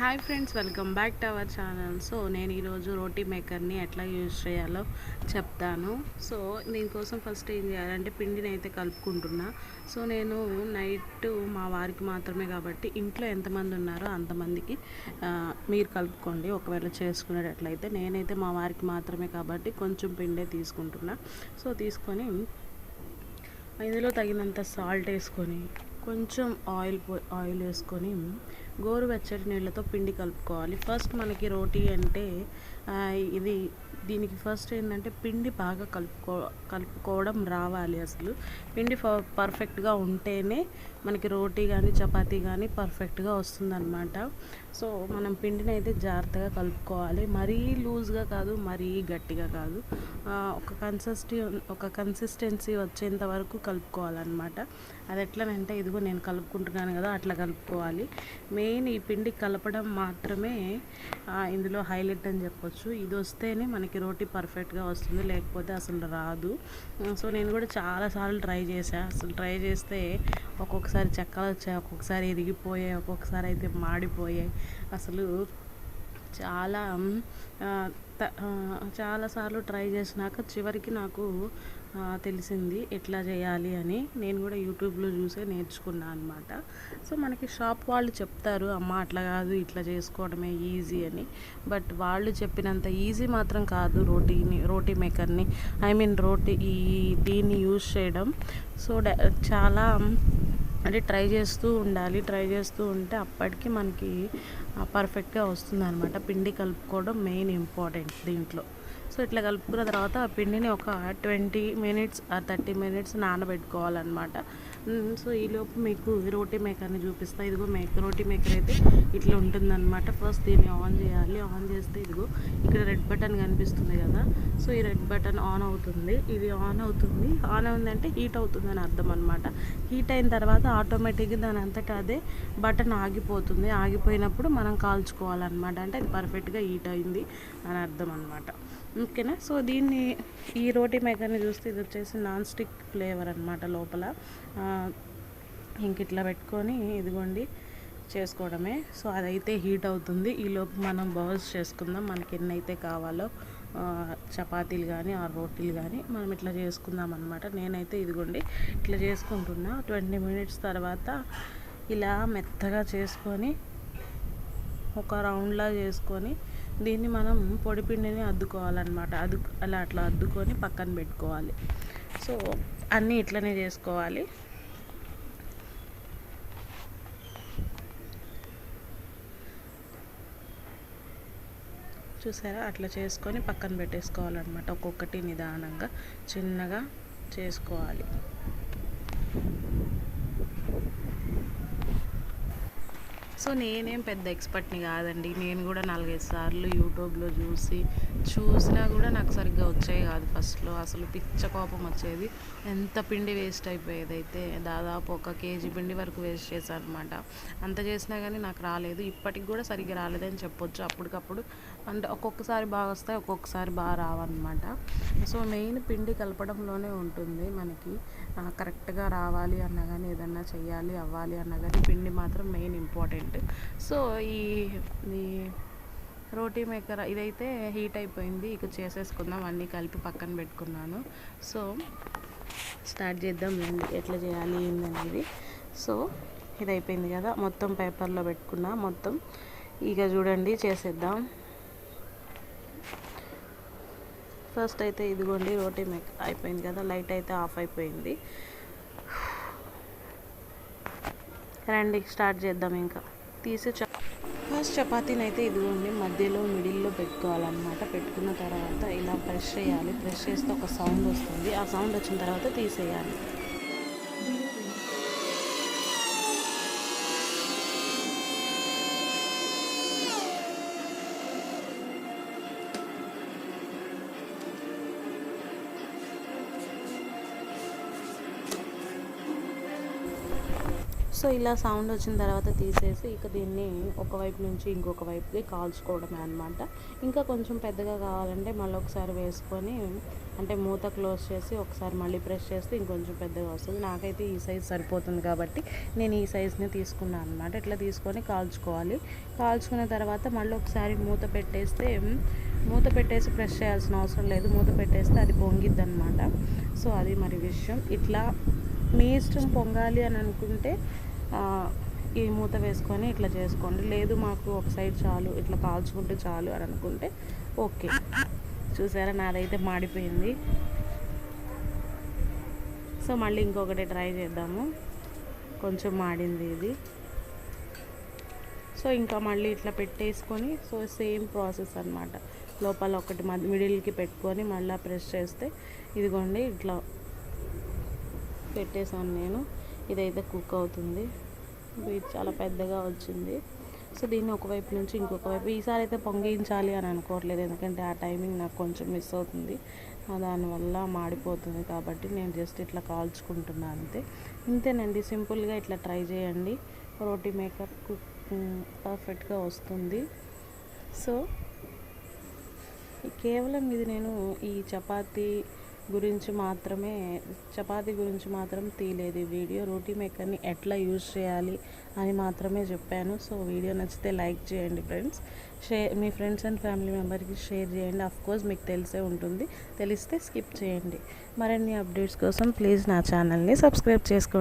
Hi friends welcome back to our channel so నేను ఈరోజు రోటీ మేకర్ని ఎట్లా యూజ్ చేయాలో చెప్తాను. సో దీనికోసం ఫస్ట్ ఏం చేయాలంటే పిండిని అయితే కలుపుకుంటున్నా. సో నేను నైట్ మా వారికి మాత్రమే కాబట్టి ఇంట్లో ఎంతమంది ఉన్నారో అంతమందికి మీరు కలుపుకోండి. ఒకవేళ చేసుకునేటట్లయితే నేనైతే మా వారికి మాత్రమే కాబట్టి కొంచెం పిండే తీసుకుంటున్నా. సో తీసుకొని ఇందులో తగినంత సాల్ట్ వేసుకొని కొంచెం ఆయిల్ ఆయిల్ వేసుకొని గోరువెచ్చటి నీళ్ళతో పిండి కలుపుకోవాలి. ఫస్ట్ మనకి రోటీ అంటే ఇది దీనికి ఫస్ట్ ఏంటంటే పిండి బాగా కలుపుకో కలుపుకోవడం రావాలి అసలు. పిండి పర్ఫెక్ట్గా ఉంటేనే మనకి రోటీ కానీ చపాతీ కానీ పర్ఫెక్ట్గా వస్తుందన్నమాట. సో మనం పిండిని అయితే జాగ్రత్తగా కలుపుకోవాలి. మరీ లూజ్గా కాదు మరీ గట్టిగా కాదు. ఒక కన్సిస్టీ ఒక కన్సిస్టెన్సీ వచ్చేంత వరకు కలుపుకోవాలన్నమాట. అది ఎట్లనంటే ఇదిగో నేను కలుపుకుంటున్నాను కదా అట్లా కలుపుకోవాలి. మెయిన్ ఈ పిండి కలపడం మాత్రమే ఇందులో హైలైట్ అని చెప్పొచ్చు. ఇది వస్తేనే మనకి రోటీ పర్ఫెక్ట్గా వస్తుంది లేకపోతే అసలు రాదు. సో నేను కూడా చాలాసార్లు ట్రై చేశా. అసలు ట్రై చేస్తే ఒక్కొక్కసారి చెక్కలు వచ్చాయి ఒక్కొక్కసారి ఇరిగిపోయాయి ఒక్కొక్కసారి అయితే మాడిపోయాయి. అసలు చాలా త- చాలాసార్లు ట్రై చేసినాక చివరికి నాకు తెలిసింది ఎట్లా చేయాలి అని. నేను కూడా యూట్యూబ్లో చూసే నేర్చుకున్నాను అనమాట సో మనకి షాప్ వాళ్ళు చెప్తారు అమ్మ అట్లా కాదు ఇట్లా చేసుకోవడమే ఈజీ అని. బట్ వాళ్ళు చెప్పినంత ఈజీ మాత్రం కాదు రోటీని రోటీ మేకర్ని. ఐ మీన్ రోటీ ఈ దీన్ని యూజ్ చేయడం. సో డ- చాలా అంటే ట్రై చేస్తూ ఉండాలి. ట్రై చేస్తూ ఉంటే అప్పటికి మనకి పర్ఫెక్ట్గా వస్తుంది అనమాట పిండి కలుపుకోవడం మెయిన్ ఇంపార్టెంట్ దీంట్లో. సో ఇట్లా కలుపుకున్న తర్వాత ఆ పిండిని ఒక ట్వంటీ మినిట్స్ ఆ థర్టీ మినిట్స్ నానబెట్టుకోవాలన్నమాట. సో ఈలోపు మీకు ఈ రోటీ మేకర్ని చూపిస్తా. ఇదిగో మేక రోటీ మేకర్ అయితే ఇట్లా ఉంటుందన్నమాట. ఫస్ట్ దీన్ని ఆన్ చేయాలి. ఆన్ చేస్తే ఇదిగో ఇక్కడ రెడ్ బటన్ కనిపిస్తుంది కదా. సో ఈ రెడ్ బటన్ ఆన్ అవుతుంది. ఇది ఆన్ అవుతుంది. ఆన్ అవుందంటే హీట్ అవుతుంది అని అర్థం అనమాట హీట్ అయిన తర్వాత ఆటోమేటిక్గా దాని అంతటా అదే బటన్ ఆగిపోతుంది. ఆగిపోయినప్పుడు మనం కాల్చుకోవాలన్నమాట. అంటే అది పర్ఫెక్ట్గా హీట్ అయింది అని అర్థం అనమాట ఓకేనా? సో దీన్ని ఈ రోటీ మేకర్ని చూస్తే ఇది వచ్చేసి నాన్ స్టిక్ ఫ్లేవర్ అనమాట లోపల. ఇంక ఇట్లా పెట్టుకొని ఇదిగోండి చేసుకోవడమే. సో అదైతే హీట్ అవుతుంది. ఈలోపు మనం బౌల్స్ చేసుకుందాం. మనకి ఎన్ని అయితే కావాలో చపాతీలు కానీ ఆ రోటీలు కానీ మనం ఇట్లా చేసుకుందాం అనమాట నేనైతే ఇదిగోండి ఇట్లా చేసుకుంటున్నా. ట్వంటీ మినిట్స్ తర్వాత ఇలా మెత్తగా చేసుకొని ఒక రౌండ్లా చేసుకొని దీన్ని మనం పొడిపిండిని అద్దుకోవాలన్నమాట. అద్దు అలా అట్లా అద్దుకొని పక్కన పెట్టుకోవాలి. సో అన్నీ ఇట్లనే చేసుకోవాలి. చూసారా? అట్లా చేసుకొని పక్కన పెట్టేసుకోవాలన్నమాట. ఒక్కొక్కటి నిదానంగా చిన్నగా చేసుకోవాలి. సో నేనేం పెద్ద ఎక్స్పర్ట్ని కాదండి. నేను కూడా నాలుగైదు సార్లు యూట్యూబ్లో చూసి చూసినా కూడా నాకు సరిగ్గా వచ్చేవి కాదు ఫస్ట్లో. అసలు పిచ్చ కోపం వచ్చేది. ఎంత పిండి వేస్ట్ అయిపోయేది అయితే దాదాపు ఒక కేజీ పిండి వరకు వేస్ట్ చేశాను అనమాట అంత చేసినా కానీ నాకు రాలేదు. ఇప్పటికి కూడా సరిగ్గా రాలేదని చెప్పొచ్చు. అప్పటికప్పుడు అంటే ఒక్కొక్కసారి బాగా వస్తాయి ఒక్కొక్కసారి బాగా రావన్నమాట. సో మెయిన్ పిండి కలపడంలోనే ఉంటుంది మనకి. కరెక్ట్గా రావాలి అన్నా కానీ ఏదన్నా చేయాలి అవ్వాలి అన్నా కానీ పిండి మాత్రం మెయిన్ ఇంపార్టెంట్. సో ఈ ఈ రోటీ మేకర్ ఇదైతే హీట్ అయిపోయింది. ఇక చేసేసుకుందాం. అన్నీ కలిపి పక్కన పెట్టుకున్నాను. సో స్టార్ట్ చేద్దాం. రండి ఎట్లా చేయాలి ఏందనేది. సో ఇది అయిపోయింది కదా. మొత్తం పేపర్లో పెట్టుకున్నా. మొత్తం ఇక చూడండి చేసేద్దాం. ఫస్ట్ అయితే ఇదిగోండి రోటీ మేక్ అయిపోయింది కదా లైట్ అయితే ఆఫ్ అయిపోయింది. రండి స్టార్ట్ చేద్దాం ఇంకా. తీసి చ ఫస్ట్ చపాతీని అయితే ఇదిగోండి మధ్యలో మిడిల్లో పెట్టుకోవాలన్నమాట. పెట్టుకున్న తర్వాత ఇలా ప్రెస్ చేయాలి. ప్రెస్ చేస్తే ఒక సౌండ్ వస్తుంది. ఆ సౌండ్ వచ్చిన తర్వాత తీసేయాలి. సో ఇలా సౌండ్ వచ్చిన తర్వాత తీసేసి ఇక దీన్ని ఒకవైపు నుంచి ఇంకొక వైపుకి కాల్చుకోవడమే అనమాట ఇంకా కొంచెం పెద్దగా కావాలంటే మళ్ళీ ఒకసారి వేసుకొని అంటే మూత క్లోజ్ చేసి ఒకసారి మళ్ళీ ప్రెస్ చేస్తే ఇంకొంచెం పెద్దగా వస్తుంది. నాకైతే ఈ సైజ్ సరిపోతుంది కాబట్టి నేను ఈ సైజ్ని తీసుకున్నాను అనమాట ఇట్లా తీసుకొని కాల్చుకోవాలి. కాల్చుకున్న తర్వాత మళ్ళీ ఒకసారి మూత పెట్టేస్తే మూత పెట్టేసి ప్రెస్ చేయాల్సిన అవసరం లేదు. మూత పెట్టేస్తే అది పొంగిద్ది అనమాట సో అది మరి విషయం. ఇట్లా మీ ఇష్టం పొంగాలి అని అనుకుంటే ఈ మూత వేసుకొని ఇట్లా చేసుకోండి. లేదు మాకు ఒక సైడ్ చాలు ఇట్లా కాల్చుకుంటే చాలు అని అనుకుంటే ఓకే. చూసారా? నాదైతే మాడిపోయింది. సో మళ్ళీ ఇంకొకటి ట్రై చేద్దాము. కొంచెం మాడింది ఇది. సో ఇంకా మళ్ళీ ఇట్లా పెట్టేసుకొని సో సేమ్ ప్రాసెస్ అనమాట లోపల ఒకటి మిడిల్కి పెట్టుకొని మళ్ళీ ప్రెస్ చేస్తే ఇదిగోండి ఇట్లా పెట్టేశాను నేను. ఇదైతే కుక్ అవుతుంది. ఇది చాలా పెద్దగా వచ్చింది. సో దీన్ని ఒకవైపు నుంచి ఇంకొక వైపు ఈసారి అయితే పొంగించాలి అని అనుకోవట్లేదు. ఎందుకంటే ఆ టైమింగ్ నాకు కొంచెం మిస్ అవుతుంది. దానివల్ల మాడిపోతుంది కాబట్టి నేను జస్ట్ ఇట్లా కాల్చుకుంటున్నాను అంతే. ఇంతేనండి. సింపుల్గా ఇట్లా ట్రై చేయండి. రోటీ మేకర్ కుక్ పర్ఫెక్ట్గా వస్తుంది. సో కేవలం ఇది నేను ఈ చపాతీ గురించి మాత్రమే చపాతీ గురించి మాత్రం తీయలేదు ఈ వీడియో. రోటీ మేకర్ని ఎట్లా యూజ్ చేయాలి అని మాత్రమే చెప్పాను. సో వీడియో నచ్చితే లైక్ చేయండి ఫ్రెండ్స్. షేర్ మీ ఫ్రెండ్స్ అండ్ ఫ్యామిలీ మెంబర్కి షేర్ చేయండి. కోర్స్ మీకు తెలిసే ఉంటుంది. తెలిస్తే స్కిప్ చేయండి. మరిన్ని అప్డేట్స్ కోసం ప్లీజ్ నా ఛానల్ని సబ్స్క్రైబ్ చేసుకోండి.